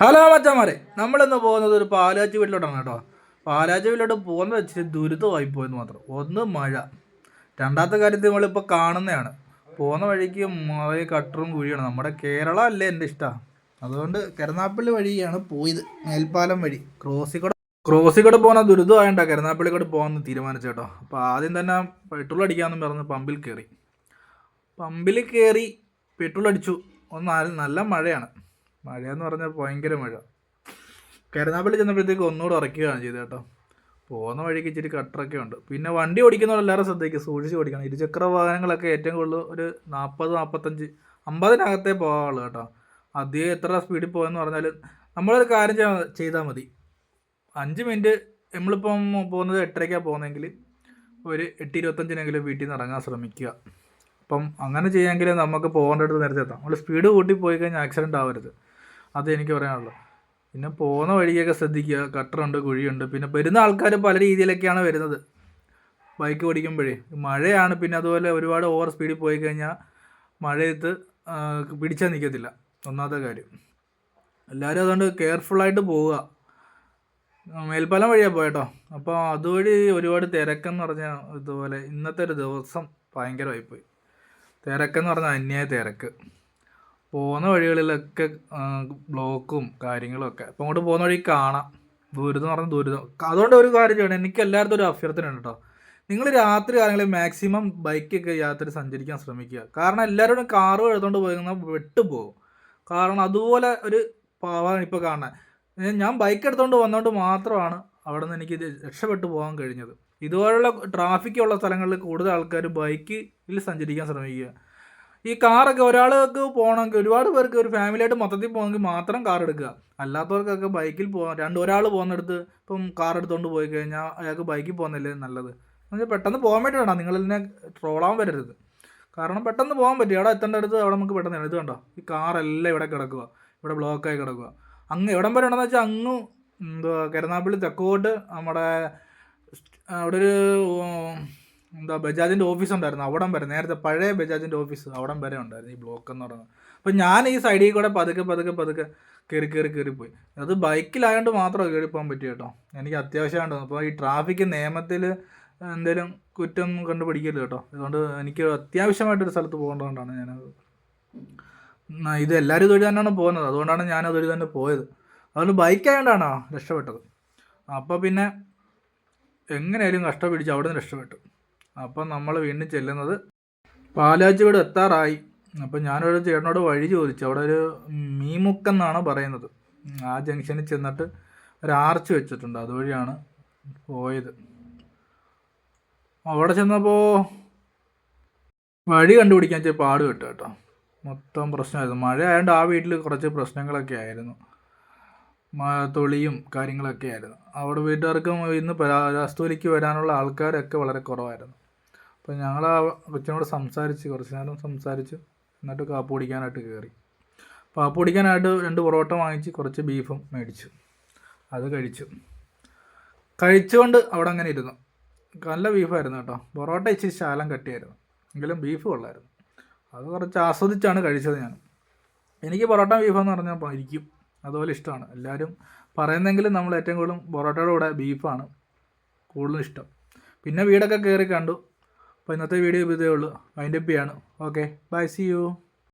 Hello മച്ചന്മാരെ നമ്മളിന്ന് പോകുന്നത് ഒരു പാലാച്ചി വീട്ടിലോട്ടാണ് കേട്ടോ. പാലാച്ചി വീട്ടിലോട്ട് പോകുന്നത് വെച്ചിട്ട് ദുരിതമായി പോയെന്ന് മാത്രം. ഒന്ന് മഴ. രണ്ടാമത്തെ കാര്യത്തിൽ നമ്മളിപ്പോൾ കാണുന്നതാണ്. പോകുന്ന വഴിക്ക് മഴ കട്ടറും കുഴിയാണ് നമ്മുടെ കേരള അല്ലേ എന്റെ ഇഷ്ടമാണ് അതുകൊണ്ട് കരുനാപ്പള്ളി വഴിയാണ് പോയത്. മേൽപ്പാലം വഴി. ക്രോസിക്കട ക്രോസിക്കട പോകുന്ന ദുരിതമായണ്ട കരുനാപ്പള്ളി കൂടെ പോകാമെന്ന് തീരുമാനിച്ചു കേട്ടോ. അപ്പോൾ ആദ്യം തന്നെ പെട്രോൾ അടിക്കാമെന്ന് പറഞ്ഞ് പമ്പിൽ കയറി. പമ്പിൽ കയറി പെട്രോൾ അടിച്ചു. ഒന്ന് നല്ല മഴയാണ്. മഴയെന്ന് പറഞ്ഞാൽ ഭയങ്കര മഴ. കരുനാപ്പള്ളി ചെന്നപ്പോഴത്തേക്ക് ഒന്നുകൂടെ ഇറക്കുകയാണ് ചെയ്തത് കേട്ടോ. പോകുന്ന വഴിക്ക് ഇച്ചിരി കട്ടറൊക്കെ ഉണ്ട്. പിന്നെ വണ്ടി ഓടിക്കുന്നവരെല്ലാവരും ശ്രദ്ധിക്കുക സൂക്ഷിച്ച് ഓടിക്കണം. ഇരുചക്ര വാഹനങ്ങളൊക്കെ ഏറ്റവും കൂടുതൽ ഒരു നാൽപ്പത് നാൽപ്പത്തഞ്ച് അമ്പതിനകത്തേ പോകാവുള്ളൂ കേട്ടോ. അധികം എത്ര സ്പീഡിൽ പോകുമെന്ന് പറഞ്ഞാൽ നമ്മളൊരു കാര്യം ചെയ്താൽ മതി. അഞ്ച് മിനിറ്റ് നമ്മളിപ്പം പോകുന്നത് എട്ടരയ്ക്കാണ് പോകുന്നതെങ്കിൽ ഒരു എട്ട് ഇരുപത്തഞ്ചിനെങ്കിലും വീട്ടിൽ നിന്ന് ഇറങ്ങാൻ ശ്രമിക്കുക. അപ്പം അങ്ങനെ ചെയ്യാമെങ്കിൽ നമുക്ക് പോകേണ്ടടുത്ത് നേരത്തെ എത്താം. നമ്മൾ സ്പീഡ് കൂട്ടി പോയി കഴിഞ്ഞാൽ ആക്സിഡന്റ് ആവരുത്. അത് എനിക്ക് പറയാനുള്ളൂ. പിന്നെ പോകുന്ന വഴിയൊക്കെ ശ്രദ്ധിക്കുക. കട്ടറുണ്ട് കുഴിയുണ്ട്. പിന്നെ വരുന്ന ആൾക്കാർ പല രീതിയിലൊക്കെയാണ് വരുന്നത്. ബൈക്ക് ഓടിക്കുമ്പോഴേ. മഴയാണ് പിന്നെ അതുപോലെ ഒരുപാട് ഓവർ സ്പീഡിൽ പോയി കഴിഞ്ഞാൽ മഴയത്ത് പിടിച്ചാൽ നിൽക്കത്തില്ല ഒന്നാമത്തെ കാര്യം. എല്ലാവരും അതുകൊണ്ട് കെയർഫുള്ളായിട്ട് പോവുക. മേൽപ്പാലം വഴിയാണ് പോയട്ടോ. അപ്പോൾ അതുവഴി ഒരുപാട് തിരക്കെന്ന് പറഞ്ഞാൽ ഇതുപോലെ ഇന്നത്തെ ഒരു ദിവസം ഭയങ്കരമായിപ്പോയി. തിരക്കെന്ന് പറഞ്ഞാൽ അന്യായ തിരക്ക്. പോകുന്ന വഴികളിലൊക്കെ ബ്ലോക്കും കാര്യങ്ങളും ഒക്കെ അപ്പോൾ അങ്ങോട്ട് പോകുന്ന വഴി കാണാം. ദുരിതം പറഞ്ഞാൽ ദുരിതം. അതുകൊണ്ട് ഒരു കാര്യം ചെയ്യണം. എനിക്ക് എല്ലായിടത്തും ഒരു അഭ്യർത്ഥന ഉണ്ട് കേട്ടോ. നിങ്ങൾ രാത്രി കാലങ്ങളിൽ മാക്സിമം ബൈക്കൊക്കെ യാത്ര സഞ്ചരിക്കാൻ ശ്രമിക്കുക. കാരണം എല്ലാവരോടും കാറ് എടുത്തുകൊണ്ട് പോയി വെട്ടുപോകും കാരണം അതുപോലെ ഒരു പാവാണ് ഇപ്പോൾ കാണാൻ ഞാൻ ബൈക്ക് എടുത്തുകൊണ്ട് വന്നുകൊണ്ട് മാത്രമാണ് അവിടെ നിന്ന് എനിക്ക് രക്ഷപ്പെട്ടു പോകാൻ കഴിഞ്ഞത്. ഇതുപോലുള്ള ട്രാഫിക്കുള്ള സ്ഥലങ്ങളിൽ കൂടുതൽ ആൾക്കാർ ബൈക്കിൽ സഞ്ചരിക്കാൻ ശ്രമിക്കുക. ഈ കാറൊക്കെ ഒരാൾക്ക് പോകണമെങ്കിൽ ഒരുപാട് പേർക്ക് ഒരു ഫാമിലിയായിട്ട് മൊത്തത്തിൽ പോകണമെങ്കിൽ മാത്രം കാർ എടുക്കുക. അല്ലാത്തവർക്കൊക്കെ ബൈക്കിൽ പോകാൻ രണ്ട് ഒരാൾ പോകുന്നിടത്ത് ഇപ്പം കാർ എടുത്തുകൊണ്ട് പോയി കഴിഞ്ഞാൽ അയാൾക്ക് ബൈക്കിൽ പോകുന്നില്ലേ നല്ലത്. എന്നുവെച്ചാൽ പെട്ടെന്ന് പോകാൻ വേണ്ടി വേണം നിങ്ങൾ ഇതിനെ ട്രോളാൻ വരരുത്. കാരണം പെട്ടെന്ന് പോകാൻ പറ്റും. അവിടെ എത്തേണ്ട അടുത്ത് അവിടെ നമുക്ക് പെട്ടെന്ന് ഇത് കണ്ടോ? ഈ കാറെല്ലാം ഇവിടെ കിടക്കുക. ഇവിടെ ബ്ലോക്കായി കിടക്കുക. അങ്ങ് എവിടം വരെ ഉണ്ടെന്ന് വെച്ചാൽ അങ്ങ് എന്തുവാ കരുനാപ്പള്ളി തെക്കോട്ട് നമ്മുടെ അവിടെ ഒരു എന്താ ബജാജിന്റെ ഓഫീസ് ഉണ്ടായിരുന്നു. അവിടം വരെ നേരത്തെ പഴയ ബജാജിന്റെ ഓഫീസ് അവിടം വരെ ഉണ്ടായിരുന്നു ഈ ബ്ലോക്ക് എന്ന് പറയുന്നത്. അപ്പം ഞാൻ ഈ സൈഡിൽ കൂടെ പതുക്കെ പതുക്കെ പതുക്കെ കയറി കയറി കയറിപ്പോയി അത് ബൈക്കിലായതുകൊണ്ട് മാത്രമേ കയറി പോകാൻ പറ്റിയ കേട്ടോ. എനിക്ക് അത്യാവശ്യമായിട്ട് അപ്പോൾ ഈ ട്രാഫിക് നിയമത്തിൽ എന്തെങ്കിലും കുറ്റം കണ്ടുപിടിക്കരുത് കേട്ടോ. അതുകൊണ്ട് എനിക്ക് അത്യാവശ്യമായിട്ടൊരു സ്ഥലത്ത് പോകേണ്ടതുകൊണ്ടാണ് ഞാനത്. ഇത് എല്ലാവരും ഇതുവഴി തന്നെയാണ് പോകുന്നത്. അതുകൊണ്ടാണ് ഞാൻ അതുവഴി തന്നെ പോയത്. അതുകൊണ്ട് ബൈക്ക് ആയതുകൊണ്ടാണ് രക്ഷപ്പെട്ടത്. അപ്പോൾ പിന്നെ എങ്ങനെയായാലും കഷ്ടം അവിടെ നിന്ന് രക്ഷപ്പെട്ടു. അപ്പം നമ്മൾ വീണ്ടും ചെല്ലുന്നത് പാലാച്ചിവിടെ എത്താറായി. അപ്പം ഞാനൊരു ചേട്ടനോട് വഴി ചോദിച്ചു. അവിടെ ഒരു മീമുക്കെന്നാണ് പറയുന്നത്. ആ ജംഗ്ഷനിൽ ചെന്നിട്ട് ഒരു ആർച്ച് വെച്ചിട്ടുണ്ട്. അതുവഴിയാണ് പോയത്. അവിടെ ചെന്നപ്പോൾ വഴി കണ്ടുപിടിക്കാൻ വെച്ചാൽ പാട് കിട്ടും കേട്ടോ. മൊത്തം പ്രശ്നമായിരുന്നു. മഴ ആയതുകൊണ്ട് ആ വീട്ടിൽ കുറച്ച് പ്രശ്നങ്ങളൊക്കെ ആയിരുന്നു. തൊളിയും കാര്യങ്ങളൊക്കെ ആയിരുന്നു. അവിടെ വീട്ടുകാർക്കും ഇന്ന് രാസ്തൂലിക്ക് വരാനുള്ള ആൾക്കാരൊക്കെ വളരെ കുറവായിരുന്നു. അപ്പോൾ ഞങ്ങൾ ആ കൊച്ചിനോട് സംസാരിച്ച് കുറച്ച് നേരം സംസാരിച്ച് എന്നിട്ട് കാപ്പ് കുടിക്കാനായിട്ട് കയറി കാപ്പ് കുടിക്കാനായിട്ട് രണ്ട് പൊറോട്ട വാങ്ങിച്ച് കുറച്ച് ബീഫും മേടിച്ചു. അത് കഴിച്ചു. കഴിച്ചുകൊണ്ട് അവിടെ അങ്ങനെ ഇരുന്നു. നല്ല ബീഫായിരുന്നു കേട്ടോ. പൊറോട്ട ഇച്ചിരി ശാലം കട്ടിയായിരുന്നു. എങ്കിലും ബീഫ് കൊള്ളായിരുന്നു. അത് കുറച്ച് ആസ്വദിച്ചാണ് കഴിച്ചത് ഞാൻ. എനിക്ക് പൊറോട്ട ബീഫ് എന്ന് പറഞ്ഞാൽ ഇരിക്കും. അതുപോലെ ഇഷ്ടമാണ്. എല്ലാവരും പറയുന്നെങ്കിലും നമ്മൾ ഏറ്റവും കൂടുതലും പൊറോട്ടയുടെ കൂടെ ബീഫാണ് കൂടുതലും ഇഷ്ടം. പിന്നെ വീടൊക്കെ കയറി കണ്ടു. അപ്പോൾ ഇന്നത്തെ വീഡിയോ ഇതേ ഉള്ളൂ. അതിന്റെ ആണ് ഓക്കെ ബൈ സി യു